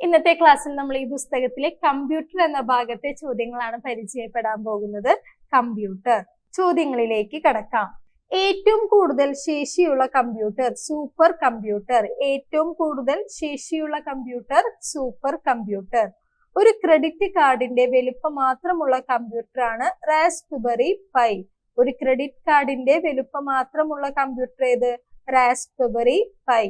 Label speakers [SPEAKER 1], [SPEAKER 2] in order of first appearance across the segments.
[SPEAKER 1] ഇന്നത്തെ ക്ലാസ്സിൽ നമ്മൾ ഈ പുസ്തകത്തിലെ കമ്പ്യൂട്ടർ എന്ന ഭാഗത്തെ ചോദ്യങ്ങളാണ് പരിചയപ്പെടാൻ പോകുന്നത്. കമ്പ്യൂട്ടർ ചോദ്യങ്ങളിലേക്ക് കടക്കാം. ഏറ്റവും കൂടുതൽ ശേഷിയുള്ള കമ്പ്യൂട്ടർ സൂപ്പർ കമ്പ്യൂട്ടർ ഏറ്റവും കൂടുതൽ ശേഷിയുള്ള കമ്പ്യൂട്ടർ സൂപ്പർ കമ്പ്യൂട്ടർ ഒരു ക്രെഡിറ്റ് കാർഡിന്റെ വലുപ്പം മാത്രമുള്ള കമ്പ്യൂട്ടറാണ് റാസ്ബെറി പൈ ഒരു ക്രെഡിറ്റ് കാർഡിന്റെ വലുപ്പം മാത്രമുള്ള കമ്പ്യൂട്ടർ ഏത്? റാസ്ബെറി പൈ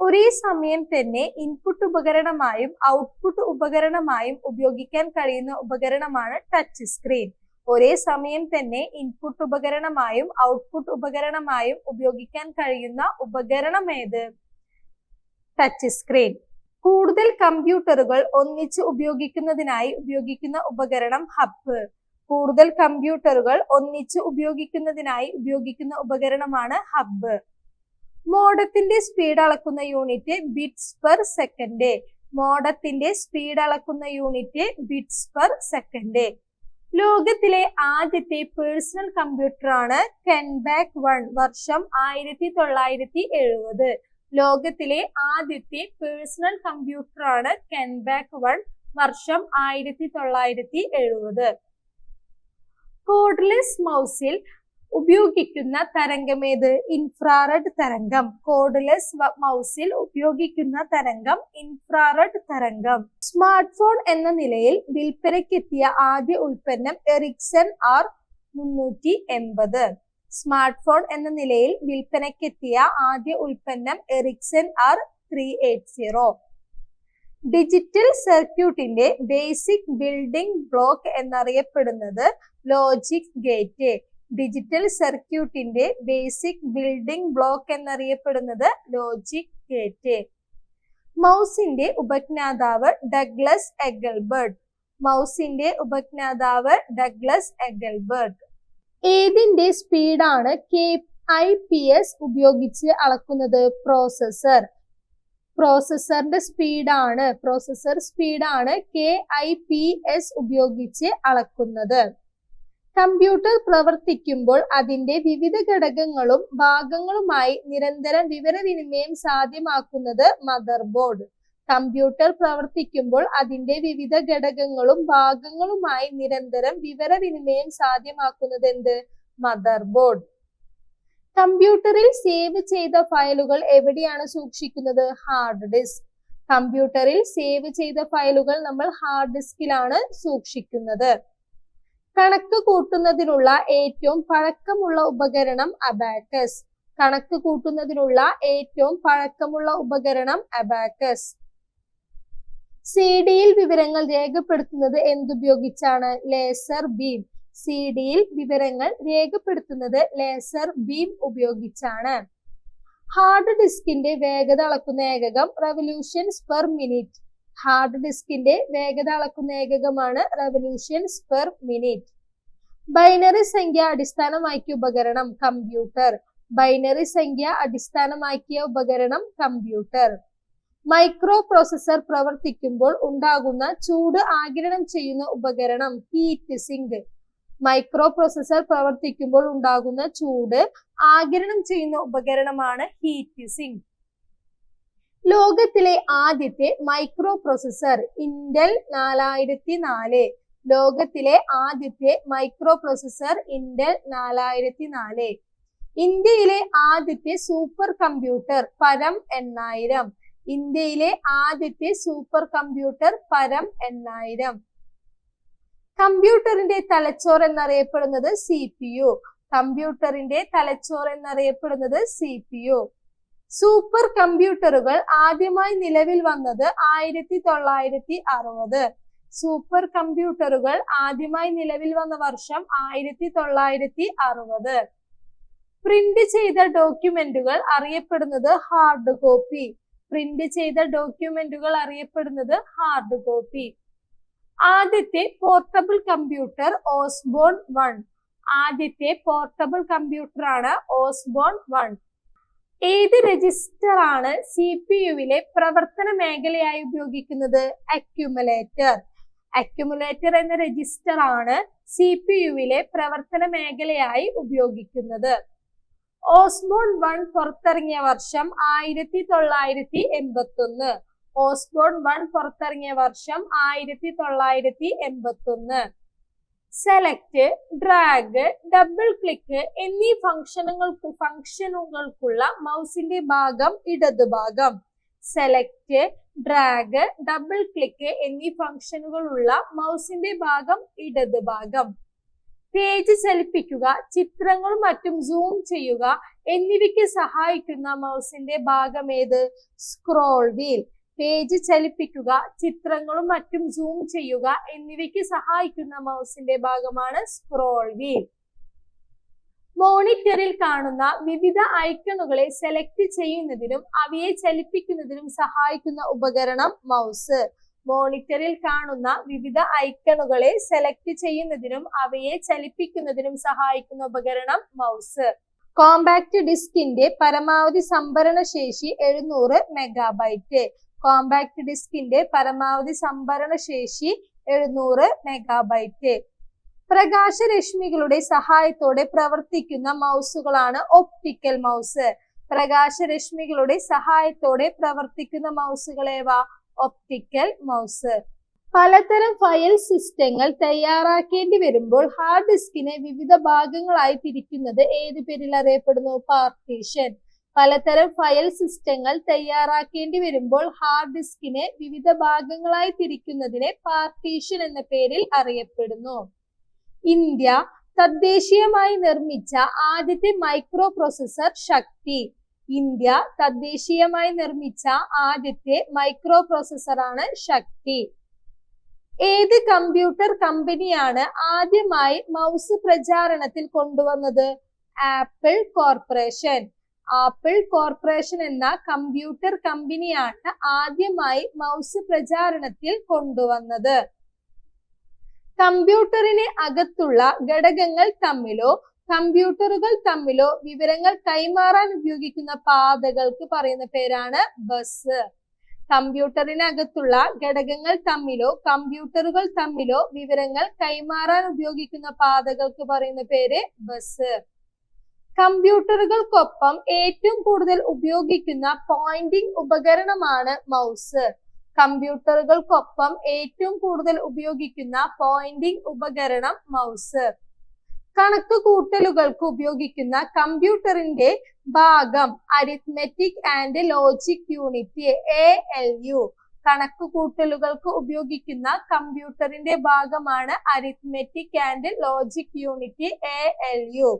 [SPEAKER 1] ഒരേ സമയം തന്നെ ഇൻപുട്ട് ഉപകരണമായും ഔട്ട്പുട്ട് ഉപകരണമായും ഉപയോഗിക്കാൻ കഴിയുന്ന ഉപകരണമാണ് ടച്ച് സ്ക്രീൻ ഒരേ സമയം തന്നെ ഇൻപുട്ട് ഉപകരണമായും ഔട്ട്പുട്ട് ഉപകരണമായും ഉപയോഗിക്കാൻ കഴിയുന്ന ഉപകരണം ഏത്? ടച്ച് സ്ക്രീൻ കൂടുതൽ കമ്പ്യൂട്ടറുകൾ ഒന്നിച്ച് ഉപയോഗിക്കുന്നതിനായി ഉപയോഗിക്കുന്ന ഉപകരണം ഹബ്ബ് കൂടുതൽ കമ്പ്യൂട്ടറുകൾ ഒന്നിച്ച് ഉപയോഗിക്കുന്നതിനായി ഉപയോഗിക്കുന്ന ഉപകരണമാണ് ഹബ്ബ് മോഡത്തിന്റെ സ്പീഡ് അളക്കുന്ന യൂണിറ്റ് ബിറ്റ്സ് പെർ സെക്കൻഡ് മോഡത്തിന്റെ സ്പീഡ് അളക്കുന്ന യൂണിറ്റ് ബിറ്റ്സ് പെർ സെക്കൻഡ് ലോകത്തിലെ ആദ്യത്തെ പേഴ്സണൽ കമ്പ്യൂട്ടർ ആണ് കെൻബാക്ക് വൺ വർഷം ആയിരത്തി തൊള്ളായിരത്തി എഴുപത് ലോകത്തിലെ ആദ്യത്തെ പേഴ്സണൽ കമ്പ്യൂട്ടർ ആണ് കെൻബാക്ക് വൺ വർഷം ആയിരത്തി തൊള്ളായിരത്തി എഴുപത് കോഡ്ലെസ് മൗസിൽ ഉപയോഗിക്കുന്ന തരംഗം ഏത്? ഇൻഫ്രാറെഡ് തരംഗം. കോഡ്ലെസ് മൗസിൽ ഉപയോഗിക്കുന്ന തരംഗം ഇൻഫ്രാറെഡ് തരംഗം. സ്മാർട്ട് ഫോൺ എന്ന നിലയിൽ വിൽപ്പനയ്ക്കെത്തിയ ആദ്യ ഉൽപ്പന്നം എറിക്സൺ ആർ മുന്നൂറ്റി എൺപത്. സ്മാർട്ട് ഫോൺ എന്ന നിലയിൽ വിൽപ്പനയ്ക്കെത്തിയ ആദ്യ ഉൽപ്പന്നം Ericsson R three eight zero. Digital സർക്യൂട്ടിന്റെ ബേസിക് ബിൽഡിംഗ് ബ്ലോക്ക് എന്നറിയപ്പെടുന്നത് ലോജിക് ഗേറ്റ് ഡിജിറ്റൽ സർക്യൂട്ടിന്റെ ബേസിക് ബിൽഡിംഗ് ബ്ലോക്ക് എന്നറിയപ്പെടുന്നത് ലോജിക് ഗേറ്റ് മൗസിന്റെ ഉപജ്ഞാതാവ് ഡഗ്ലസ് എഗൽബർട്ട്. മൗസിന്റെ ഉപജ്ഞാതാവ് ഡഗ്ലസ് എഗൽബർട്ട്. ഏതിന്റെ സ്പീഡാണ് കെ ഐ പി എസ് ഉപയോഗിച്ച് അളക്കുന്നത് പ്രോസസർ പ്രോസസറിന്റെ സ്പീഡാണ് പ്രോസസർ സ്പീഡാണ് കെ ഐ പി എസ് ഉപയോഗിച്ച് അളക്കുന്നത്. കമ്പ്യൂട്ടർ പ്രവർത്തിക്കുമ്പോൾ അതിന്റെ വിവിധ ഘടകങ്ങളും ഭാഗങ്ങളുമായി നിരന്തരം വിവരവിനിമയം സാധ്യമാക്കുന്നത് മദർ ബോർഡ് കമ്പ്യൂട്ടർ പ്രവർത്തിക്കുമ്പോൾ അതിന്റെ വിവിധ ഘടകങ്ങളും ഭാഗങ്ങളുമായി നിരന്തരം വിവരവിനിമയം സാധ്യമാക്കുന്നത് എന്ത് മദർ ബോർഡ് കമ്പ്യൂട്ടറിൽ സേവ് ചെയ്ത ഫയലുകൾ എവിടെയാണ് സൂക്ഷിക്കുന്നത്? ഹാർഡ് ഡിസ്ക് കമ്പ്യൂട്ടറിൽ സേവ് ചെയ്ത ഫയലുകൾ നമ്മൾ ഹാർഡ് ഡിസ്കിലാണ് സൂക്ഷിക്കുന്നത്. കണക്ക് കൂട്ടുന്നതിനുള്ള ഏറ്റവും പഴക്കമുള്ള ഉപകരണം അബാക്കസ് കണക്ക് കൂട്ടുന്നതിനുള്ള ഏറ്റവും പഴക്കമുള്ള ഉപകരണം അബാക്കസ് സി ഡിയിൽ വിവരങ്ങൾ രേഖപ്പെടുത്തുന്നത് എന്തുപയോഗിച്ചാണ്? ലേസർ ബീം സി ഡിയിൽ വിവരങ്ങൾ രേഖപ്പെടുത്തുന്നത് ലേസർ ബീം ഉപയോഗിച്ചാണ്. ഹാർഡ് ഡിസ്കിന്റെ വേഗത അളക്കുന്ന ഏകകം റവല്യൂഷൻസ് പെർ മിനിറ്റ് ഹാർഡ് ഡിസ്കിന്റെ വേഗത അളക്കുന്ന ഏകകമാണ് റവല്യൂഷൻസ് പെർ മിനിറ്റ് ബൈനറി സംഖ്യ അടിസ്ഥാനമാക്കിയ ഉപകരണം കമ്പ്യൂട്ടർ ബൈനറി സംഖ്യ അടിസ്ഥാനമാക്കിയ ഉപകരണം കമ്പ്യൂട്ടർ മൈക്രോ പ്രോസസർ പ്രവർത്തിക്കുമ്പോൾ ഉണ്ടാകുന്ന ചൂട് ആഗിരണം ചെയ്യുന്ന ഉപകരണം ഹീറ്റ് സിങ്ക് മൈക്രോ പ്രോസസർ പ്രവർത്തിക്കുമ്പോൾ ഉണ്ടാകുന്ന ചൂട് ആഗിരണം ചെയ്യുന്ന ഉപകരണമാണ് ഹീറ്റ് സിങ്ക് ലോകത്തിലെ ആദ്യത്തെ മൈക്രോ പ്രൊസസർ ഇന്റൽ നാലായിരത്തി നാല് ലോകത്തിലെ ആദ്യത്തെ മൈക്രോ പ്രൊസസർ ഇന്റൽ നാലായിരത്തി നാല് ഇന്ത്യയിലെ ആദ്യത്തെ സൂപ്പർ കമ്പ്യൂട്ടർ പരം എണ്ണായിരം. ഇന്ത്യയിലെ ആദ്യത്തെ സൂപ്പർ കമ്പ്യൂട്ടർ പരം എണ്ണായിരം. കമ്പ്യൂട്ടറിന്റെ തലച്ചോർ എന്നറിയപ്പെടുന്നത് സി പി യു കമ്പ്യൂട്ടറിന്റെ തലച്ചോർ എന്നറിയപ്പെടുന്നത് സി പി യു സൂപ്പർ കമ്പ്യൂട്ടറുകൾ ആദ്യമായി നിലവിൽ വന്നത് ആയിരത്തി തൊള്ളായിരത്തി അറുപത്. സൂപ്പർ കമ്പ്യൂട്ടറുകൾ ആദ്യമായി നിലവിൽ വന്ന വർഷം ആയിരത്തി തൊള്ളായിരത്തി അറുപത്. പ്രിന്റ് ചെയ്ത ഡോക്യുമെന്റുകൾ അറിയപ്പെടുന്നത് ഹാർഡ് കോപ്പി പ്രിന്റ് ചെയ്ത ഡോക്യുമെന്റുകൾ അറിയപ്പെടുന്നത് ഹാർഡ് കോപ്പി ആദ്യത്തെ പോർട്ടബിൾ കമ്പ്യൂട്ടർ ഓസ്ബോൺ വൺ ആദ്യത്തെ പോർട്ടബിൾ കമ്പ്യൂട്ടറാണ് ഓസ്ബോൺ വൺ ഏത് രജിസ്റ്റർ ആണ് സി പി യുവിലെ പ്രവർത്തന മേഖലയായി ഉപയോഗിക്കുന്നത്? അക്യുമുലേറ്റർ അക്യുമുലേറ്റർ എന്ന രജിസ്റ്റർ ആണ് സി പി യുവിലെ പ്രവർത്തന മേഖലയായി ഉപയോഗിക്കുന്നത്. ഓസ്മോൺ വൺ പുറത്തിറങ്ങിയ വർഷം ആയിരത്തി തൊള്ളായിരത്തി എൺപത്തി ഒന്ന് ഓസ്ബോൺ വൺ പുറത്തിറങ്ങിയ വർഷം ആയിരത്തി തൊള്ളായിരത്തി എൺപത്തി ഒന്ന് സെലക്ട് ഡ്രാഗ് ഡബിൾ ക്ലിക്ക് എന്നീ ഫംഗ്ഷനുകൾക്ക് ഫംഗ്ഷനുകൾക്കുള്ള മൗസിന്റെ ഭാഗം ഇടത് ഭാഗം. സെലക്ട് ഡ്രാഗ് ഡബിൾ ക്ലിക്ക് എന്നീ ഫംഗ്ഷനുകളുള്ള മൗസിന്റെ ഭാഗം ഇടത് ഭാഗം. പേജ് ചലിപ്പിക്കുക ചിത്രങ്ങളും മറ്റും സൂം ചെയ്യുക എന്നിവയ്ക്ക് സഹായിക്കുന്ന മൗസിന്റെ ഭാഗം ഏത്? സ്ക്രോൾ വീൽ പേജ് ചലിപ്പിക്കുക ചിത്രങ്ങളും മറ്റും സൂം ചെയ്യുക എന്നിവയ്ക്ക് സഹായിക്കുന്ന മൗസിന്റെ ഭാഗമാണ് സ്ക്രോൾ വീൽ മോണിറ്ററിൽ കാണുന്ന വിവിധ ഐക്കണുകളെ സെലക്ട് ചെയ്യുന്നതിനും അവയെ ചലിപ്പിക്കുന്നതിനും സഹായിക്കുന്ന ഉപകരണം മൗസ്. മോണിറ്ററിൽ കാണുന്ന വിവിധ ഐക്കണുകളെ സെലക്ട് ചെയ്യുന്നതിനും അവയെ ചലിപ്പിക്കുന്നതിനും സഹായിക്കുന്ന ഉപകരണം മൗസ്. കോമ്പാക്ട് ഡിസ്കിന്റെ പരമാവധി സംഭരണ ശേഷി എഴുന്നൂറ് മെഗാബൈറ്റ് കോമ്പാക്ട് ഡിസ്കിന്റെ പരമാവധി സംഭരണ ശേഷി എഴുന്നൂറ് മെഗാബൈറ്റ് പ്രകാശരശ്മികളുടെ സഹായത്തോടെ പ്രവർത്തിക്കുന്ന മൗസുകളാണ് ഒപ്റ്റിക്കൽ മൗസ് പ്രകാശരശ്മികളുടെ സഹായത്തോടെ പ്രവർത്തിക്കുന്ന മൗസുകളേവ ഒപ്റ്റിക്കൽ മൗസ് പലതരം ഫയൽ സിസ്റ്റങ്ങൾ തയ്യാറാക്കേണ്ടി വരുമ്പോൾ ഹാർഡ് ഡിസ്കിനെ വിവിധ ഭാഗങ്ങളായി തിരിക്കുന്നത് ഏത് പേരിൽ അറിയപ്പെടുന്നു? പാർട്ടീഷൻ പലതരം ഫയൽ സിസ്റ്റങ്ങൾ തയ്യാറാക്കേണ്ടി വരുമ്പോൾ ഹാർഡ് ഡിസ്കിനെ വിവിധ ഭാഗങ്ങളായി തിരിക്കുന്നതിനെ പാർട്ടീഷൻ എന്ന പേരിൽ അറിയപ്പെടുന്നു. ഇന്ത്യ തദ്ദേശീയമായി നിർമ്മിച്ച ആദ്യത്തെ മൈക്രോ പ്രോസസർ ശക്തി. ഇന്ത്യ തദ്ദേശീയമായി നിർമ്മിച്ച ആദ്യത്തെ മൈക്രോ പ്രോസസറാണ് ശക്തി. ഏത് കമ്പ്യൂട്ടർ കമ്പനിയാണ് ആദ്യമായി മൗസ് പ്രചാരണത്തിൽ കൊണ്ടുവന്നത്? Apple corporation. ആപ്പിൾ കോർപ്പറേഷൻ എന്ന കമ്പ്യൂട്ടർ കമ്പനിയാണ് ആദ്യമായി മൗസ് പ്രചാരണത്തിൽ കൊണ്ടുവന്നത്. കമ്പ്യൂട്ടറിന് അകത്തുള്ള ഘടകങ്ങൾ തമ്മിലോ കമ്പ്യൂട്ടറുകൾ തമ്മിലോ വിവരങ്ങൾ കൈമാറാൻ ഉപയോഗിക്കുന്ന പാതകൾക്ക് പറയുന്ന പേരാണ് ബസ്. കമ്പ്യൂട്ടറിനകത്തുള്ള ഘടകങ്ങൾ തമ്മിലോ കമ്പ്യൂട്ടറുകൾ തമ്മിലോ വിവരങ്ങൾ കൈമാറാൻ ഉപയോഗിക്കുന്ന പാതകൾക്ക് പറയുന്ന പേര് ബസ്. കമ്പ്യൂട്ടറുകൾക്കൊപ്പം ഏറ്റവും കൂടുതൽ ഉപയോഗിക്കുന്ന പോയിന്റിംഗ് ഉപകരണമാണ് മൗസ്. കമ്പ്യൂട്ടറുകൾക്കൊപ്പം ഏറ്റവും കൂടുതൽ ഉപയോഗിക്കുന്ന പോയിന്റിംഗ് ഉപകരണം മൗസ്. കണക്ക് കൂട്ടലുകൾക്ക് ഉപയോഗിക്കുന്ന കമ്പ്യൂട്ടറിന്റെ ഭാഗം arithmetic and logic unit A L U കണക്ക് കൂട്ടലുകൾക്ക് ഉപയോഗിക്കുന്ന കമ്പ്യൂട്ടറിന്റെ ഭാഗമാണ് arithmetic and logic unit A L U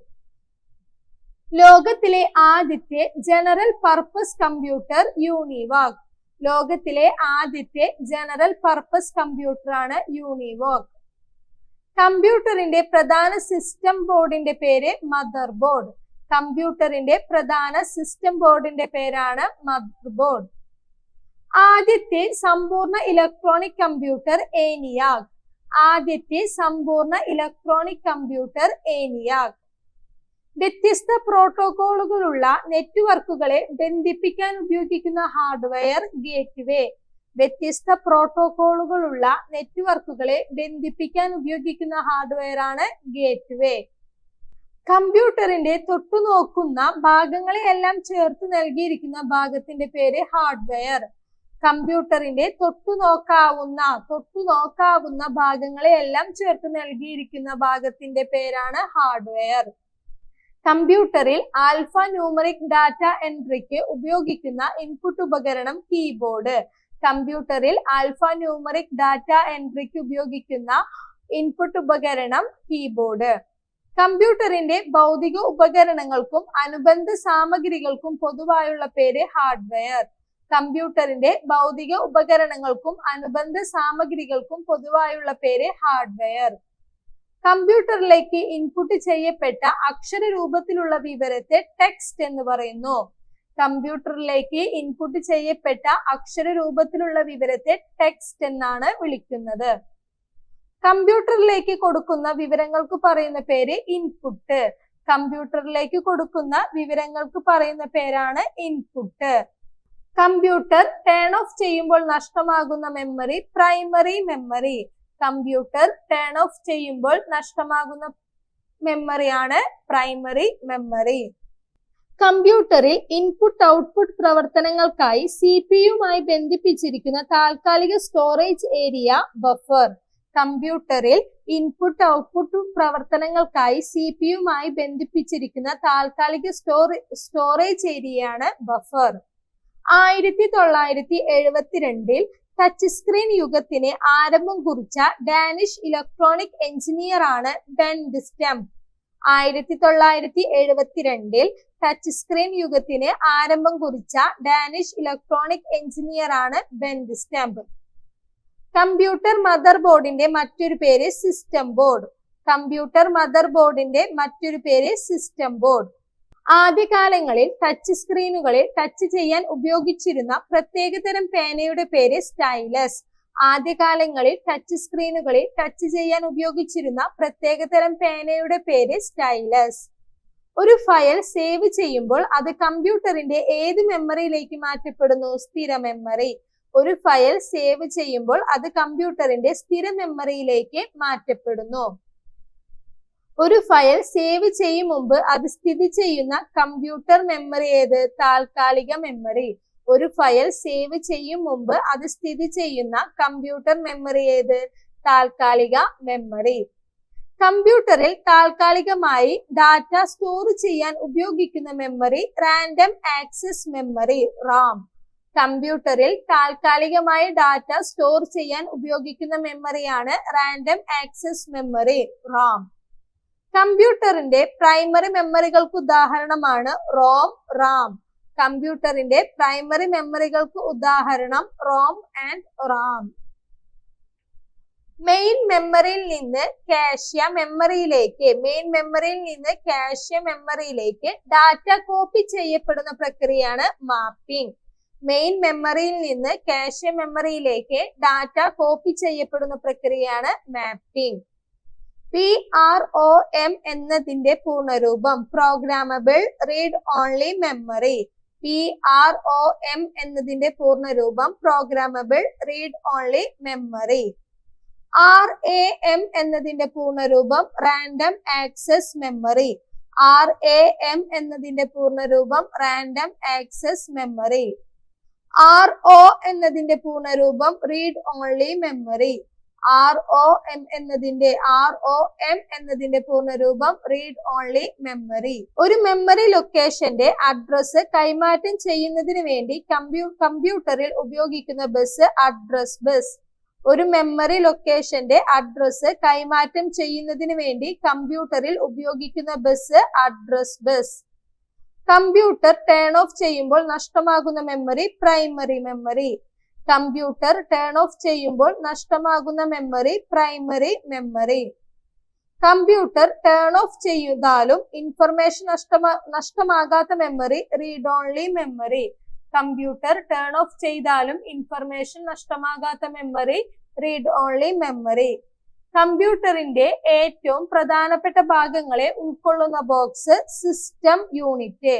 [SPEAKER 1] ലോകത്തിലെ ആദ്യത്തെ ജനറൽ പർപ്പസ് കമ്പ്യൂട്ടർ യൂണിവാക് ലോകത്തിലെ ആദ്യത്തെ ജനറൽ പർപ്പസ് കമ്പ്യൂട്ടറാണ് യൂണിവാക് കമ്പ്യൂട്ടറിന്റെ പ്രധാന സിസ്റ്റം ബോർഡിന്റെ പേര് മദർ ബോർഡ്. കമ്പ്യൂട്ടറിന്റെ പ്രധാന സിസ്റ്റം ബോർഡിന്റെ പേരാണ് മദർ ബോർഡ്. ആദ്യത്തെ സമ്പൂർണ ഇലക്ട്രോണിക് കമ്പ്യൂട്ടർ ഏനിയാഗ് ആദ്യത്തെ സമ്പൂർണ ഇലക്ട്രോണിക് കമ്പ്യൂട്ടർ ഏനിയാഗ് വ്യത്യസ്ത പ്രോട്ടോകോളുകളുള്ള നെറ്റ്വർക്കുകളെ ബന്ധിപ്പിക്കാൻ ഉപയോഗിക്കുന്ന ഹാർഡ്വെയർ ഗേറ്റ്വേ. വ്യത്യസ്ത പ്രോട്ടോകോളുകളുള്ള നെറ്റ്വർക്കുകളെ ബന്ധിപ്പിക്കാൻ ഉപയോഗിക്കുന്ന ഹാർഡ്വെയർ ആണ് ഗേറ്റ്വേ. കമ്പ്യൂട്ടറിന്റെ തൊട്ടുനോക്കുന്ന ഭാഗങ്ങളെ എല്ലാം ചേർത്ത് നൽകിയിരിക്കുന്ന ഭാഗത്തിന്റെ പേര് ഹാർഡ്വെയർ. കമ്പ്യൂട്ടറിന്റെ തൊട്ടു നോക്കാവുന്ന തൊട്ടു നോക്കാവുന്ന ഭാഗങ്ങളെ എല്ലാം ചേർത്ത് നൽകിയിരിക്കുന്ന ഭാഗത്തിന്റെ പേരാണ് ഹാർഡ്വെയർ. കമ്പ്യൂട്ടറിൽ ആൽഫ ന്യൂമറിക് ഡാറ്റ എൻട്രിക്ക് ഉപയോഗിക്കുന്ന ഇൻപുട്ട് ഉപകരണം കീബോർഡ് കമ്പ്യൂട്ടറിൽ ആൽഫ ന്യൂമറിക് ഡാറ്റ എൻട്രിക്ക് ഉപയോഗിക്കുന്ന ഇൻപുട്ട് ഉപകരണം കീബോർഡ് കമ്പ്യൂട്ടറിന്റെ ഭൗതിക ഉപകരണങ്ങൾക്കും അനുബന്ധ സാമഗ്രികൾക്കും പൊതുവായുള്ള പേര് ഹാർഡ്വെയർ കമ്പ്യൂട്ടറിന്റെ ഭൗതിക ഉപകരണങ്ങൾക്കും അനുബന്ധ സാമഗ്രികൾക്കും പൊതുവായുള്ള പേര് ഹാർഡ്വെയർ കമ്പ്യൂട്ടറിലേക്ക് ഇൻപുട്ട് ചെയ്യപ്പെട്ട അക്ഷര രൂപത്തിലുള്ള വിവരത്തെ ടെക്സ്റ്റ് എന്ന് പറയുന്നു. കമ്പ്യൂട്ടറിലേക്ക് ഇൻപുട്ട് ചെയ്യപ്പെട്ട അക്ഷര രൂപത്തിലുള്ള വിവരത്തെ ടെക്സ്റ്റ് എന്നാണ് വിളിക്കുന്നത്. കമ്പ്യൂട്ടറിലേക്ക് കൊടുക്കുന്ന വിവരങ്ങൾക്ക് പറയുന്ന പേര് ഇൻപുട്ട് കമ്പ്യൂട്ടറിലേക്ക് കൊടുക്കുന്ന വിവരങ്ങൾക്ക് പറയുന്ന പേരാണ് ഇൻപുട്ട് കമ്പ്യൂട്ടർ ടേൺ ഓഫ് ചെയ്യുമ്പോൾ നഷ്ടമാകുന്ന memory primary memory computer turn off ചെയ്യുമ്പോൾ നഷ്ടമാകുന്ന മെമ്മറിയാണ് പ്രൈമറി മെമ്മറി കമ്പ്യൂട്ടറിൽ ഇൻപുട്ട് ഔട്ട്പുട്ട് പ്രവർത്തനങ്ങൾക്കായി സി പി യുമായി ബന്ധിപ്പിച്ചിരിക്കുന്ന താൽക്കാലിക സ്റ്റോറേജ് ഏരിയ ബഫർ കമ്പ്യൂട്ടറിൽ ഇൻപുട്ട് ഔട്ട്പുട്ട് പ്രവർത്തനങ്ങൾക്കായി സി പി യുമായി ബന്ധിപ്പിച്ചിരിക്കുന്ന താൽക്കാലിക സ്റ്റോറേ സ്റ്റോറേജ് ഏരിയയാണ് ബഫർ ആയിരത്തി തൊള്ളായിരത്തി എഴുപത്തിരണ്ടിൽ ടച്ച് സ്ക്രീൻ യുഗത്തിന് ആരംഭം കുറിച്ച ഡാനിഷ് ഇലക്ട്രോണിക് എഞ്ചിനീയർ ആണ് ബെൻ ഡിസ്റ്റം ആയിരത്തി തൊള്ളായിരത്തി എഴുപത്തിരണ്ടിൽ ടച്ച് സ്ക്രീൻ യുഗത്തിന് ആരംഭം കുറിച്ച ഡാനിഷ് ഇലക്ട്രോണിക് എഞ്ചിനീയർ ആണ് ബെൻ ഡിസ്റ്റംപ് കമ്പ്യൂട്ടർ മദർ ബോർഡിന്റെ മറ്റൊരു പേര് സിസ്റ്റം ബോർഡ് കമ്പ്യൂട്ടർ മദർ ബോർഡിന്റെ മറ്റൊരു പേര് സിസ്റ്റം ബോർഡ് ആദ്യകാലങ്ങളിൽ ടച്ച് സ്ക്രീനുകളിൽ ടച്ച് ചെയ്യാൻ ഉപയോഗിച്ചിരുന്ന പ്രത്യേകതരം പേനയുടെ പേര് സ്റ്റൈലസ് ആദ്യകാലങ്ങളിൽ ടച്ച് സ്ക്രീനുകളിൽ ടച്ച് ചെയ്യാൻ ഉപയോഗിച്ചിരുന്ന പ്രത്യേകതരം പേനയുടെ പേര് സ്റ്റൈലസ് ഒരു ഫയൽ സേവ് ചെയ്യുമ്പോൾ അത് കമ്പ്യൂട്ടറിന്റെ ഏത് മെമ്മറിയിലേക്ക് മാറ്റപ്പെടുന്നു? സ്ഥിര മെമ്മറി ഒരു ഫയൽ സേവ് ചെയ്യുമ്പോൾ അത് കമ്പ്യൂട്ടറിന്റെ സ്ഥിര മെമ്മറിയിലേക്ക് മാറ്റപ്പെടുന്നു. ഒരു ഫയൽ സേവ് ചെയ്യും മുമ്പ് അത് സ്ഥിതി ചെയ്യുന്ന കമ്പ്യൂട്ടർ മെമ്മറി ഏത്? താൽക്കാലിക മെമ്മറി ഒരു ഫയൽ സേവ് ചെയ്യും മുമ്പ് അത് സ്ഥിതി ചെയ്യുന്ന കമ്പ്യൂട്ടർ മെമ്മറി ഏത്? താൽക്കാലിക മെമ്മറി കമ്പ്യൂട്ടറിൽ താൽക്കാലികമായി ഡാറ്റ സ്റ്റോർ ചെയ്യാൻ ഉപയോഗിക്കുന്ന memory random access memory RAM കമ്പ്യൂട്ടറിൽ താൽക്കാലികമായി ഡാറ്റ സ്റ്റോർ ചെയ്യാൻ ഉപയോഗിക്കുന്ന മെമ്മറിയാണ് റാൻഡം ആക്സസ് മെമ്മറി റാം കമ്പ്യൂട്ടറിന്റെ പ്രൈമറി മെമ്മറികൾക്ക് ഉദാഹരണമാണ് റോം റാം കമ്പ്യൂട്ടറിന്റെ പ്രൈമറി മെമ്മറികൾക്ക് ഉദാഹരണം റോം ആൻഡ് റാം മെയിൻ മെമ്മറിയിൽ നിന്ന് കാഷ്യ മെമ്മറിയിലേക്ക് മെയിൻ മെമ്മറിയിൽ നിന്ന് കാഷ്യ മെമ്മറിയിലേക്ക് ഡാറ്റ കോപ്പി ചെയ്യപ്പെടുന്ന പ്രക്രിയയാണ് മാപ്പിംഗ് മെയിൻ മെമ്മറിയിൽ നിന്ന് കാഷ്യ മെമ്മറിയിലേക്ക് ഡാറ്റ കോപ്പി ചെയ്യപ്പെടുന്ന പ്രക്രിയയാണ് mapping P R O M എന്നതിന്റെ പൂർണരൂപം. Programmable read only memory P R O M എന്നതിന്റെ പൂർണരൂപം. Programmable read only memory R A M എന്നതിന്റെ പൂർണരൂപം. Random access memory R A M എന്നതിന്റെ പൂർണരൂപം. Random access memory R O എന്നതിന്റെ പൂർണരൂപം. Read only memory R O M എന്നതിന്റെ R O M എന്നതിന്റെ പൂർണരൂപം read only memory ഒരു memory ലൊക്കേഷന്റെ address കൈമാറ്റം ചെയ്യുന്നതിന് വേണ്ടി കമ്പ്യൂ കമ്പ്യൂട്ടറിൽ ഉപയോഗിക്കുന്ന ബസ് അഡ്രസ് ബസ് ഒരു മെമ്മറി ലൊക്കേഷന്റെ അഡ്രസ് കൈമാറ്റം ചെയ്യുന്നതിന് വേണ്ടി കമ്പ്യൂട്ടറിൽ ഉപയോഗിക്കുന്ന bus address bus computer turn off ചെയ്യുമ്പോൾ നഷ്ടമാകുന്ന memory primary memory computer turn off ചെയ്യുമ്പോൾ നഷ്ടമാകുന്ന memory primary memory computer turn off ചെയ്താലും ഇൻഫർമേഷൻ നഷ്ടമാ നഷ്ടമാകാത്ത memory read only memory computer turn off ചെയ്താലും ഇൻഫർമേഷൻ നഷ്ടമാകാത്ത മെമ്മറി റീഡ് ഓൺലി മെമ്മറി കമ്പ്യൂട്ടറിന്റെ ഏറ്റവും പ്രധാനപ്പെട്ട ഭാഗങ്ങളെ ഉൾക്കൊള്ളുന്ന ബോക്സ് സിസ്റ്റം യൂണിറ്റ്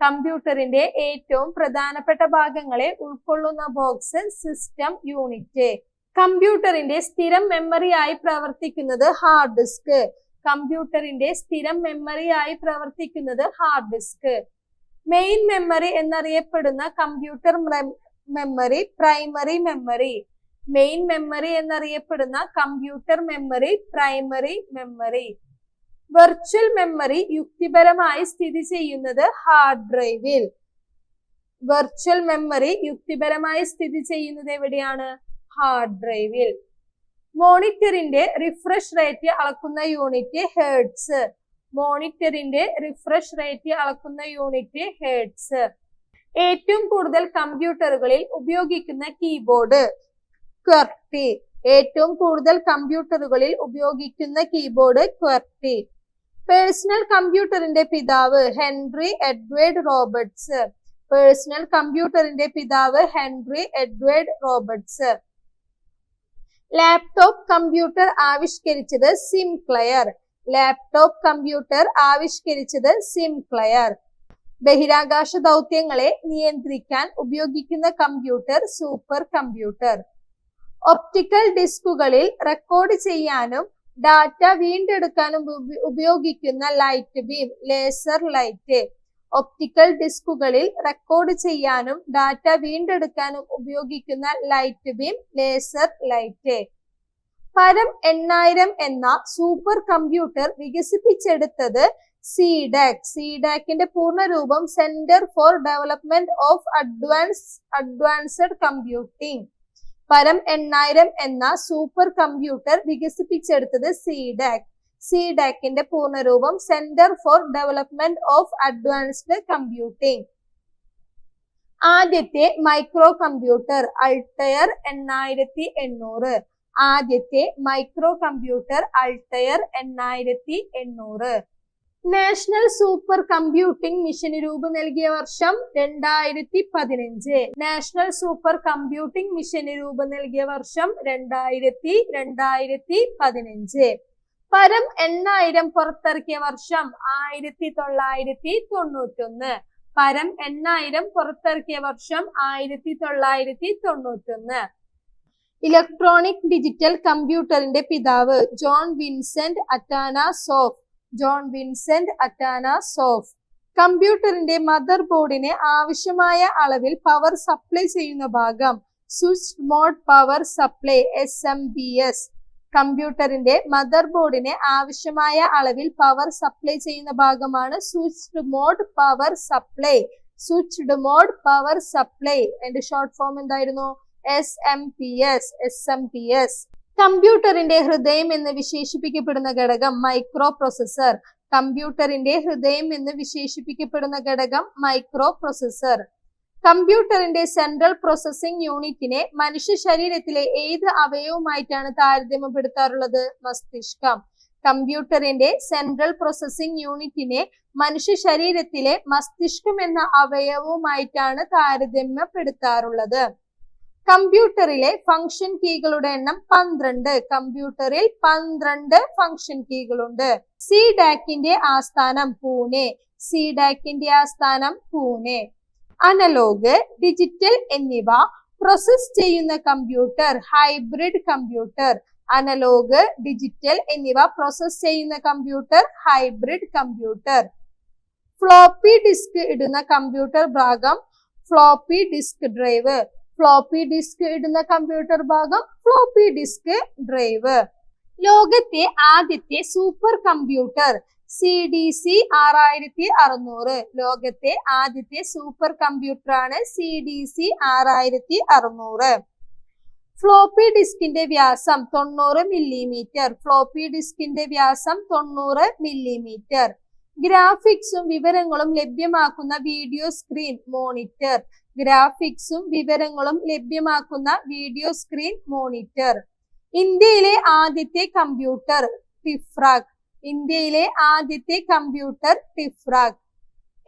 [SPEAKER 1] കമ്പ്യൂട്ടറിന്റെ ഏറ്റവും പ്രധാനപ്പെട്ട ഭാഗങ്ങളെ ഉൾക്കൊള്ളുന്ന ബോക്സ് സിസ്റ്റം യൂണിറ്റ് കമ്പ്യൂട്ടറിന്റെ സ്ഥിരം മെമ്മറിയായി പ്രവർത്തിക്കുന്നത് ഹാർഡ് ഡിസ്ക് കമ്പ്യൂട്ടറിന്റെ സ്ഥിരം മെമ്മറിയായി പ്രവർത്തിക്കുന്നത് ഹാർഡ് ഡിസ്ക് മെയിൻ മെമ്മറി എന്നറിയപ്പെടുന്ന computer memory primary memory main memory എന്നറിയപ്പെടുന്ന computer memory primary memory virtual memory യുക്തിപരമായി സ്ഥിതി ചെയ്യുന്നത് ഹാർഡ് ഡ്രൈവിൽ വെർച്വൽ മെമ്മറി യുക്തിപരമായി സ്ഥിതി ചെയ്യുന്നത് എവിടെയാണ്? ഹാർഡ് ഡ്രൈവിൽ മോണിറ്ററിന്റെ റിഫ്രഷ് റേറ്റ് അളക്കുന്ന യൂണിറ്റ് ഹേർട്സ് മോണിറ്ററിന്റെ റിഫ്രഷ് റേറ്റ് അളക്കുന്ന യൂണിറ്റ് ഹേർട്സ് ഏറ്റവും കൂടുതൽ കമ്പ്യൂട്ടറുകളിൽ ഉപയോഗിക്കുന്ന കീബോർഡ് ക്വർട്ടി ഏറ്റവും കൂടുതൽ കമ്പ്യൂട്ടറുകളിൽ ഉപയോഗിക്കുന്ന കീബോർഡ് ക്വർട്ടി പേഴ്സണൽ കമ്പ്യൂട്ടറിന്റെ പിതാവ് ഹെൻറി എഡ്വേർഡ് റോബർട്ട്സ് പേഴ്സണൽ കമ്പ്യൂട്ടറിന്റെ പിതാവ് Henry Edward Roberts laptop computer ആവിഷ്കരിച്ചത് സിംക്ലയർ ലാപ്ടോപ്പ് കമ്പ്യൂട്ടർ ആവിഷ്കരിച്ചത് സിംക്ലയർ ബഹിരാകാശ ദൗത്യങ്ങളെ നിയന്ത്രിക്കാൻ ഉപയോഗിക്കുന്ന കമ്പ്യൂട്ടർ സൂപ്പർ കമ്പ്യൂട്ടർ ഒപ്റ്റിക്കൽ ഡിസ്കുകളിൽ റെക്കോർഡ് ചെയ്യാനും ഡാറ്റ വീണ്ടെടുക്കാനും ഉപയോഗിക്കുന്ന light beam laser light optical ഡിസ്കുകളിൽ record ചെയ്യാനും ഡാറ്റ വീണ്ടെടുക്കാനും ഉപയോഗിക്കുന്ന ലൈറ്റ് ബീം ലേസർ ലൈറ്റ് പരം എണ്ണായിരം എന്ന സൂപ്പർ കമ്പ്യൂട്ടർ വികസിപ്പിച്ചെടുത്തത് സിഡാക് സിഡാക്കിന്റെ പൂർണരൂപം centre for development of advance advanced computing Param എണ്ണായിരം എന്ന സൂപ്പർ കമ്പ്യൂട്ടർ വികസിപ്പിച്ചെടുത്തത് സിഡാക് സിഡാക്കിന്റെ പൂർണരൂപം centre for development of advanced computing ആദ്യത്തെ മൈക്രോ കമ്പ്യൂട്ടർ അൾട്ടയർ എണ്ണായിരത്തി എണ്ണൂറ് ആദ്യത്തെ മൈക്രോ കമ്പ്യൂട്ടർ അൾട്ടയർ എണ്ണായിരത്തി എണ്ണൂറ് നാഷണൽ സൂപ്പർ കമ്പ്യൂട്ടിംഗ് മിഷന് രൂപം നൽകിയ വർഷം രണ്ടായിരത്തി പതിനഞ്ച് നാഷണൽ സൂപ്പർ കമ്പ്യൂട്ടിംഗ് മിഷന് രൂപം നൽകിയ വർഷം രണ്ടായിരത്തി രണ്ടായിരത്തി പതിനഞ്ച് പരം എണ്ണായിരം പുറത്തിറക്കിയ വർഷം ആയിരത്തി തൊള്ളായിരത്തി തൊണ്ണൂറ്റൊന്ന് പരം എണ്ണായിരം പുറത്തിറക്കിയ വർഷം ആയിരത്തി തൊള്ളായിരത്തി തൊണ്ണൂറ്റൊന്ന് ഇലക്ട്രോണിക് ഡിജിറ്റൽ കമ്പ്യൂട്ടറിന്റെ പിതാവ് John Vincent Atanasoff John Vincent Atanasoff. കമ്പ്യൂട്ടറിന്റെ മദർ ബോർഡിന് ആവശ്യമായ അളവിൽ പവർ സപ്ലൈ ചെയ്യുന്ന ഭാഗം switch mode power supply S M B S കമ്പ്യൂട്ടറിന്റെ മദർ ബോർഡിന് ആവശ്യമായ അളവിൽ പവർ സപ്ലൈ ചെയ്യുന്ന ഭാഗമാണ് switched mode power supply. Switched mode power supply. എന്റെ ഷോർട്ട് ഫോം എന്തായിരുന്നു? S M P S S M P S കമ്പ്യൂട്ടറിന്റെ ഹൃദയം എന്ന് വിശേഷിപ്പിക്കപ്പെടുന്ന ഘടകം മൈക്രോ പ്രൊസസർ കമ്പ്യൂട്ടറിന്റെ ഹൃദയം എന്ന് വിശേഷിപ്പിക്കപ്പെടുന്ന ഘടകം മൈക്രോ പ്രൊസസർ കമ്പ്യൂട്ടറിന്റെ സെൻട്രൽ പ്രോസസ്സിംഗ് യൂണിറ്റിനെ മനുഷ്യ ശരീരത്തിലെ ഏത് അവയവുമായിട്ടാണ് താരതമ്യപ്പെടുത്താറുള്ളത്? മസ്തിഷ്കം. കമ്പ്യൂട്ടറിന്റെ സെൻട്രൽ പ്രോസസ്സിംഗ് യൂണിറ്റിനെ മനുഷ്യ ശരീരത്തിലെ മസ്തിഷ്കം എന്ന അവയവുമായിട്ടാണ് താരതമ്യപ്പെടുത്താറുള്ളത്. കമ്പ്യൂട്ടറിലെ ഫംഗ്ഷൻ കീകളുടെ എണ്ണം പന്ത്രണ്ട്. കമ്പ്യൂട്ടറിൽ പന്ത്രണ്ട് ഫംഗ്ഷൻ കീകളുണ്ട് സി ഡാക്കിന്റെ ആസ്ഥാനം പൂനെ. സി ഡാക്കിന്റെ ആസ്ഥാനം പൂനെ. അനലോഗ് ഡിജിറ്റൽ എന്നിവ പ്രോസസ് ചെയ്യുന്ന computer hybrid computer analog digital എന്നിവ പ്രോസസ് ചെയ്യുന്ന computer hybrid computer floppy disk ഇടുന്ന കമ്പ്യൂട്ടർ ഭാഗം floppy disk drive floppy disk ഇടുന്ന കമ്പ്യൂട്ടർ ഭാഗം ഫ്ലോപ്പി ഡിസ്ക് ഡ്രൈവ് ലോകത്തെ ആദ്യത്തെ super computer C D C ആറായിരത്തി അറുന്നൂറ്. ലോകത്തെ ആദ്യത്തെ സൂപ്പർ കമ്പ്യൂട്ടർ ആണ് സി ഡി സി ആറായിരത്തി അറുന്നൂറ്. ഫ്ലോപ്പി ഡിസ്കിന്റെ വ്യാസം തൊണ്ണൂറ് മില്ലിമീറ്റർ ഫ്ലോപ്പി ഡിസ്കിന്റെ വ്യാസം തൊണ്ണൂറ് മില്ലിമീറ്റർ ഗ്രാഫിക്സും വിവരങ്ങളും ലഭ്യമാക്കുന്ന വീഡിയോ സ്ക്രീൻ മോണിറ്റർ ഗ്രാഫിക്സും വിവരങ്ങളും ലഭ്യമാക്കുന്ന വീഡിയോ സ്ക്രീൻ മോണിറ്റർ. ഇന്ത്യയിലെ ആദ്യത്തെ കമ്പ്യൂട്ടർ ടിഫ്രാക് ഇന്ത്യയിലെ ആദ്യത്തെ കമ്പ്യൂട്ടർ ടിഫ്രാക്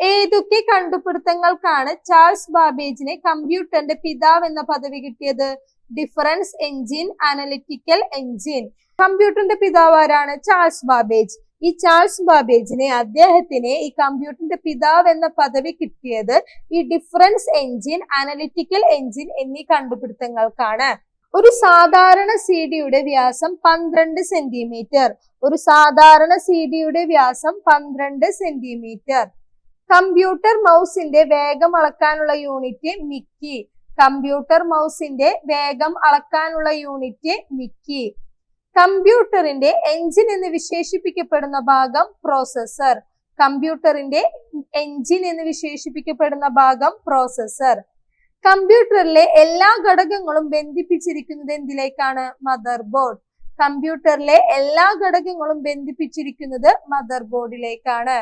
[SPEAKER 1] ഏതൊക്കെ കണ്ടുപിടുത്തങ്ങൾക്കാണ് ചാൾസ് ബാബേജിനെ കമ്പ്യൂട്ടറിന്റെ പിതാവ് എന്ന പദവി കിട്ടിയത്? ഡിഫറൻസ് എഞ്ചിൻ അനലിറ്റിക്കൽ എഞ്ചിൻ കമ്പ്യൂട്ടറിന്റെ പിതാവ് ആരാണ്? Charles Babbage. ഈ ചാൾസ് ബാബേജിനെ അദ്ദേഹത്തിന് ഈ കമ്പ്യൂട്ടറിന്റെ പിതാവ് എന്ന പദവി കിട്ടിയത് ഈ ഡിഫറൻസ് എഞ്ചിൻ അനലിറ്റിക്കൽ എഞ്ചിൻ എന്നീ കണ്ടുപിടുത്തങ്ങൾക്കാണ്. ഒരു സാധാരണ സി ഡിയുടെ വ്യാസം പന്ത്രണ്ട് സെന്റിമീറ്റർ. ഒരു സാധാരണ സി ഡിയുടെ വ്യാസം പന്ത്രണ്ട് സെന്റിമീറ്റർ. കമ്പ്യൂട്ടർ മൗസിന്റെ വേഗം അളക്കാനുള്ള യൂണിറ്റ് മിക്കി. കമ്പ്യൂട്ടർ മൗസിന്റെ വേഗം അളക്കാനുള്ള യൂണിറ്റ് മിക്കി. കമ്പ്യൂട്ടറിന്റെ എഞ്ചിൻ എന്ന് വിശേഷിപ്പിക്കപ്പെടുന്ന ഭാഗം പ്രോസസർ കമ്പ്യൂട്ടറിന്റെ എഞ്ചിൻ എന്ന് വിശേഷിപ്പിക്കപ്പെടുന്ന ഭാഗം പ്രോസസർ കമ്പ്യൂട്ടറിലെ എല്ലാ ഘടകങ്ങളും ബന്ധിപ്പിച്ചിരിക്കുന്നത് എന്തിലേക്കാണ്? മദർ ബോർഡ് കമ്പ്യൂട്ടറിലെ എല്ലാ ഘടകങ്ങളും ബന്ധിപ്പിച്ചിരിക്കുന്നത് മദർ ബോർഡിലേക്കാണ്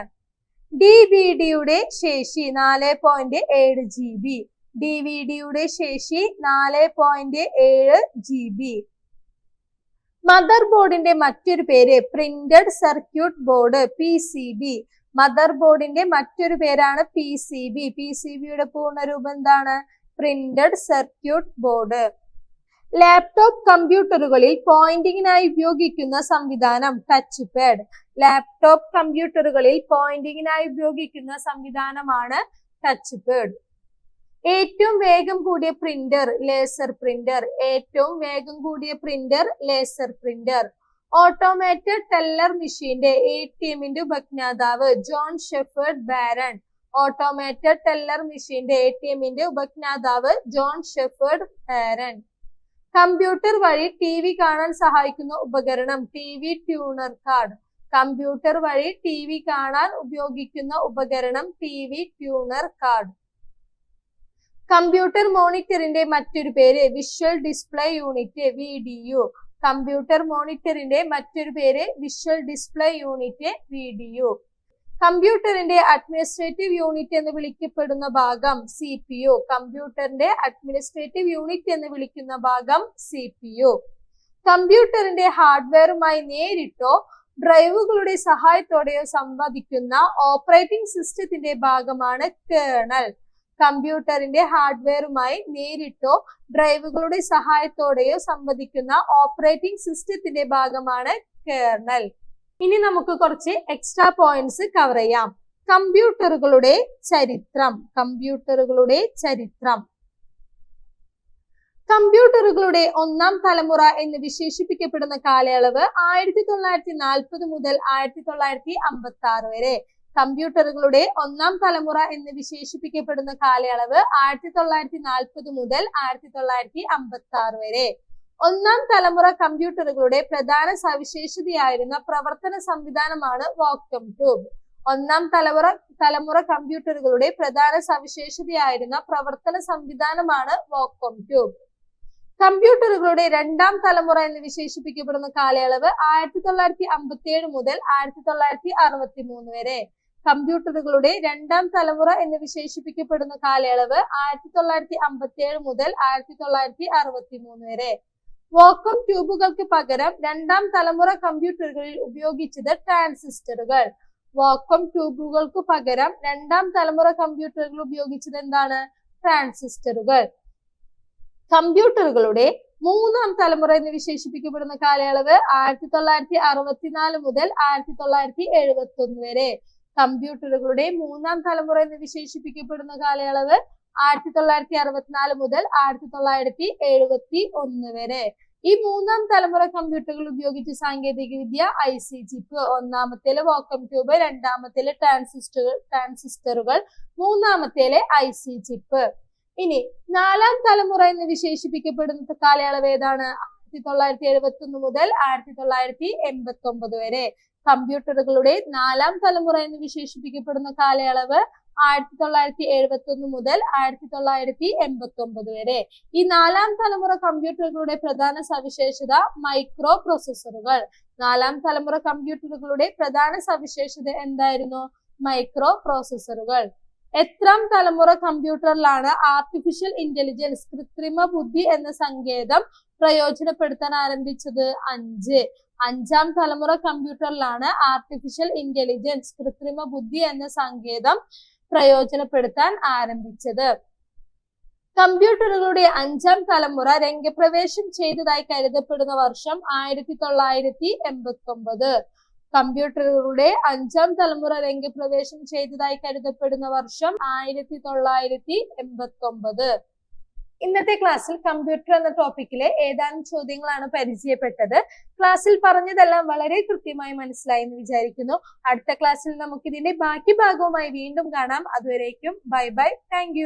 [SPEAKER 1] ഡി വി ഡിയുടെ ശേഷി നാല് പോയിന്റ് ഏഴ് ജി ബി ഡി വി ഡിയുടെ ശേഷി നാല് പോയിന്റ് ഏഴ് ജി ബി മദർ ബോർഡിന്റെ മറ്റൊരു പേര് printed circuit board P C B mother ബോർഡിന്റെ മറ്റൊരു പേരാണ് P C B P C ബിയുടെ പൂർണരൂപം എന്താണ്? പ്രിന്റഡ് സർക്യൂട്ട് ബോർഡ് ലാപ്ടോപ്പ് കമ്പ്യൂട്ടറുകളിൽ പോയിന്റിങ്ങിനായി ഉപയോഗിക്കുന്ന സംവിധാനം ടച്ച് പാഡ് ലാപ്ടോപ്പ് കമ്പ്യൂട്ടറുകളിൽ പോയിന്റിങ്ങിനായി ഉപയോഗിക്കുന്ന സംവിധാനമാണ് ടച്ച് പാഡ് ഏറ്റവും വേഗം കൂടിയ പ്രിന്റർ ലേസർ പ്രിന്റർ ഏറ്റവും വേഗം കൂടിയ printer laser printer automated teller മെഷീന്റെ എ ടി എമ്മിന്റെ ഉപജ്ഞാതാവ് John Shepherd Barron automated teller മെഷീന്റെ എ ടി എമ്മിന്റെ ഉപജ്ഞാതാവ് ജോൺ ഷെഫേർഡ് ബാരൺ കമ്പ്യൂട്ടർ വഴി ടി വി കാണാൻ സഹായിക്കുന്ന ഉപകരണം T V tuner card computer വഴി ടി വി കാണാൻ ഉപയോഗിക്കുന്ന ഉപകരണം T V tuner card computer മോണിറ്ററിന്റെ മറ്റൊരു പേര് visual display unit V D U computer മോണിറ്ററിന്റെ മറ്റൊരു പേര് visual display unit V D U കമ്പ്യൂട്ടറിന്റെ അഡ്മിനിസ്ട്രേറ്റീവ് യൂണിറ്റ് എന്ന് വിളിക്കപ്പെടുന്ന ഭാഗം സി പി യു. കമ്പ്യൂട്ടറിന്റെ അഡ്മിനിസ്ട്രേറ്റീവ് യൂണിറ്റ് എന്ന് വിളിക്കുന്ന ഭാഗം സി പി യു. കമ്പ്യൂട്ടറിന്റെ ഹാർഡ്വെയറുമായി നേരിട്ടോ ഡ്രൈവുകളുടെ സഹായത്തോടെയോ സംവദിക്കുന്ന ഓപ്പറേറ്റിംഗ് സിസ്റ്റത്തിന്റെ ഭാഗമാണ് കേണൽ കമ്പ്യൂട്ടറിന്റെ ഹാർഡ്വെയറുമായി നേരിട്ടോ ഡ്രൈവുകളുടെ സഹായത്തോടെയോ സംവദിക്കുന്ന ഓപ്പറേറ്റിംഗ് സിസ്റ്റത്തിന്റെ ഭാഗമാണ് കേർണൽ. ഇനി നമുക്ക് കുറച്ച് എക്സ്ട്രാ പോയിന്റ്സ് കവർ ചെയ്യാം. കമ്പ്യൂട്ടറുകളുടെ ചരിത്രം കമ്പ്യൂട്ടറുകളുടെ ചരിത്രം. കമ്പ്യൂട്ടറുകളുടെ ഒന്നാം തലമുറ എന്ന് വിശേഷിപ്പിക്കപ്പെടുന്ന കാലയളവ് ആയിരത്തി തൊള്ളായിരത്തി നാൽപ്പത് മുതൽ ആയിരത്തി തൊള്ളായിരത്തി അമ്പത്തി ആറ് വരെ. കമ്പ്യൂട്ടറുകളുടെ ഒന്നാം തലമുറ എന്ന് വിശേഷിപ്പിക്കപ്പെടുന്ന കാലയളവ് ആയിരത്തി തൊള്ളായിരത്തി നാൽപ്പത് മുതൽ ആയിരത്തി തൊള്ളായിരത്തി അമ്പത്തി ആറ് വരെ. ഒന്നാം തലമുറ കമ്പ്യൂട്ടറുകളുടെ പ്രധാന സവിശേഷതയായിരുന്ന പ്രവർത്തന സംവിധാനമാണ് വാക്വം ട്യൂബ്. ഒന്നാം തലമുറ തലമുറ കമ്പ്യൂട്ടറുകളുടെ പ്രധാന സവിശേഷതയായിരുന്ന പ്രവർത്തന സംവിധാനമാണ് വാക്വം ട്യൂബ്. കമ്പ്യൂട്ടറുകളുടെ രണ്ടാം തലമുറ എന്ന് വിശേഷിപ്പിക്കപ്പെടുന്ന കാലയളവ് ആയിരത്തി തൊള്ളായിരത്തി അമ്പത്തി ഏഴ് മുതൽ ആയിരത്തി തൊള്ളായിരത്തി അറുപത്തി മൂന്ന് വരെ. കമ്പ്യൂട്ടറുകളുടെ രണ്ടാം തലമുറ എന്ന് വിശേഷിപ്പിക്കപ്പെടുന്ന കാലയളവ് ആയിരത്തി തൊള്ളായിരത്തി അമ്പത്തി ഏഴ് മുതൽ ആയിരത്തി തൊള്ളായിരത്തി അറുപത്തി മൂന്ന് വരെ. വോക്കം ട്യൂബുകൾക്ക് പകരം രണ്ടാം തലമുറ കമ്പ്യൂട്ടറുകളിൽ ഉപയോഗിച്ചത് ട്രാൻസിസ്റ്ററുകൾ. വോക്കം ട്യൂബുകൾക്ക് പകരം രണ്ടാം തലമുറ കമ്പ്യൂട്ടറുകൾ ഉപയോഗിച്ചത് എന്താണ്? ട്രാൻസിസ്റ്ററുകൾ. കമ്പ്യൂട്ടറുകളുടെ മൂന്നാം തലമുറ എന്ന് വിശേഷിപ്പിക്കപ്പെടുന്ന കാലയളവ് ആയിരത്തി തൊള്ളായിരത്തി അറുപത്തിനാല് മുതൽ ആയിരത്തി തൊള്ളായിരത്തി എഴുപത്തി ഒന്ന് വരെ. കമ്പ്യൂട്ടറുകളുടെ മൂന്നാം തലമുറ എന്ന് വിശേഷിപ്പിക്കപ്പെടുന്ന കാലയളവ് ആയിരത്തി തൊള്ളായിരത്തി അറുപത്തിനാല് മുതൽ ആയിരത്തി തൊള്ളായിരത്തി എഴുപത്തി ഒന്ന് വരെ. ഈ മൂന്നാം തലമുറ കമ്പ്യൂട്ടറുകൾ ഉപയോഗിച്ച് സാങ്കേതിക വിദ്യ ഐ സി ചിപ്പ് ഒന്നാമത്തേലെ വോക്കം ട്യൂബ് രണ്ടാമത്തേലെ ട്രാൻസിസ്റ്ററുകൾ ട്രാൻസിസ്റ്ററുകൾ മൂന്നാമത്തേലെ ഐ സി ചിപ്പ്. ഇനി നാലാം തലമുറ എന്ന് വിശേഷിപ്പിക്കപ്പെടുന്ന കാലയളവ് ഏതാണ്? ആയിരത്തി തൊള്ളായിരത്തി എഴുപത്തി ഒന്ന് മുതൽ ആയിരത്തി തൊള്ളായിരത്തി എൺപത്തി ഒമ്പത് വരെ. കമ്പ്യൂട്ടറുകളുടെ നാലാം തലമുറ എന്ന് വിശേഷിപ്പിക്കപ്പെടുന്ന കാലയളവ് ആയിരത്തി തൊള്ളായിരത്തി എഴുപത്തി ഒന്ന് മുതൽ ആയിരത്തി തൊള്ളായിരത്തി എൺപത്തി ഒമ്പത് വരെ. ഈ നാലാം തലമുറ കമ്പ്യൂട്ടറുകളുടെ പ്രധാന സവിശേഷത മൈക്രോ പ്രൊസസ്സറുകൾ നാലാം തലമുറ കമ്പ്യൂട്ടറുകളുടെ പ്രധാന സവിശേഷത എന്തായിരുന്നു? മൈക്രോ പ്രോസസ്സറുകൾ എത്രാം തലമുറ കമ്പ്യൂട്ടറിലാണ് ആർട്ടിഫിഷ്യൽ ഇന്റലിജൻസ് കൃത്രിമ ബുദ്ധി എന്ന സങ്കേതം പ്രയോജനപ്പെടുത്താൻ ആരംഭിച്ചത്? അഞ്ച്. അഞ്ചാം തലമുറ കമ്പ്യൂട്ടറിലാണ് ആർട്ടിഫിഷ്യൽ ഇന്റലിജൻസ് കൃത്രിമ ബുദ്ധി എന്ന സങ്കേതം പ്രയോജനപ്പെടുത്താൻ ആരംഭിച്ചത്. കമ്പ്യൂട്ടറുകളുടെ അഞ്ചാം തലമുറ രംഗപ്രവേശം ചെയ്തതായി കരുതപ്പെടുന്ന വർഷം ആയിരത്തി തൊള്ളായിരത്തി എൺപത്തി ഒമ്പത് കമ്പ്യൂട്ടറുകളുടെ അഞ്ചാം തലമുറ രംഗപ്രവേശം ചെയ്തതായി കരുതപ്പെടുന്ന വർഷം ആയിരത്തി തൊള്ളായിരത്തി എൺപത്തി ഒമ്പത് ഇന്നത്തെ ക്ലാസ്സിൽ കമ്പ്യൂട്ടർ എന്ന ടോപ്പിക്കിലെ ഏതാനും ചോദ്യങ്ങളാണ് പരിചയപ്പെട്ടത്. ക്ലാസ്സിൽ പറഞ്ഞതെല്ലാം വളരെ കൃത്യമായി മനസ്സിലായി എന്ന് വിചാരിക്കുന്നു. അടുത്ത ക്ലാസ്സിൽ നമുക്ക് ഇതിന്റെ ബാക്കി ഭാഗവുമായി വീണ്ടും കാണാം. അതുവരേക്കും ബൈ ബൈ. താങ്ക്